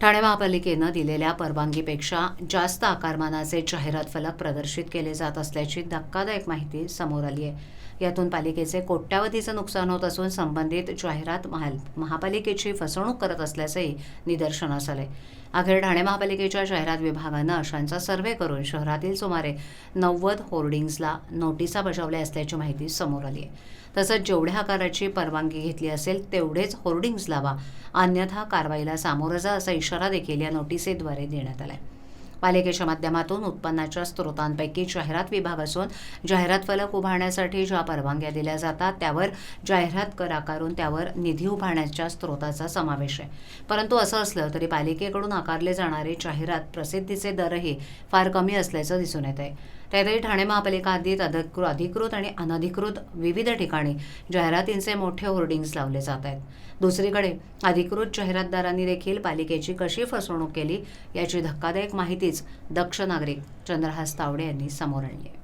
ठाणे महापालिकेनं दिलेल्या परवानगीपेक्षा जास्त आकारमानाचे जाहिरात फलक प्रदर्शित केले जात असल्याची धक्कादायक माहिती समोर आली आहे. यातून पालिकेचे कोट्यावधीचं नुकसान होत असून संबंधित जाहिरात महाल महापालिकेची फसवणूक करत असल्याचंही निदर्शनास आले अखेर ठाणे महापालिकेच्या जाहिरात विभागानं अशांचा सर्व्हे करून शहरातील सुमारे नव्वद होर्डिंग्जला नोटिसा बजावल्या असल्याची माहिती समोर आली आहे. तसंच जेवढ्या आकाराची परवानगी घेतली असेल तेवढेच होर्डिंग्स लावा. अन्यथा कारवाईला सामोरं जा असा इशारा देखील या नोटिसेद्वारे देण्यात आला आहे पालिकेच्या माध्यमातून उत्पन्नाच्या स्रोतांपैकी जाहिरात विभाग असून जाहिरात फलक उभारण्यासाठी ज्या परवानग्या दिल्या जातात त्यावर जाहिरात कर आकारून त्यावर निधी उभारण्याच्या स्रोताचा समावेश आहे. परंतु असं असलं तरी पालिकेकडून आकारले जाणारे जाहिरात प्रसिद्धीचे दरही फार कमी असल्याचं दिसून येत आहे त्यातही ठाणे महापालिका हद्दीत अधिकृत अधिकृत आणि अनधिकृत विविध ठिकाणी जाहिरातींचे मोठे होर्डिंग्ज लावले जात आहेत. दुसरीकडे अधिकृत जाहिरातदारांनी देखील पालिकेची कशी फसवणूक केली याची धक्कादायक माहिती माहितीच दक्ष नागरिक चंद्रहास तावडे यांनी समोर आणली आहे.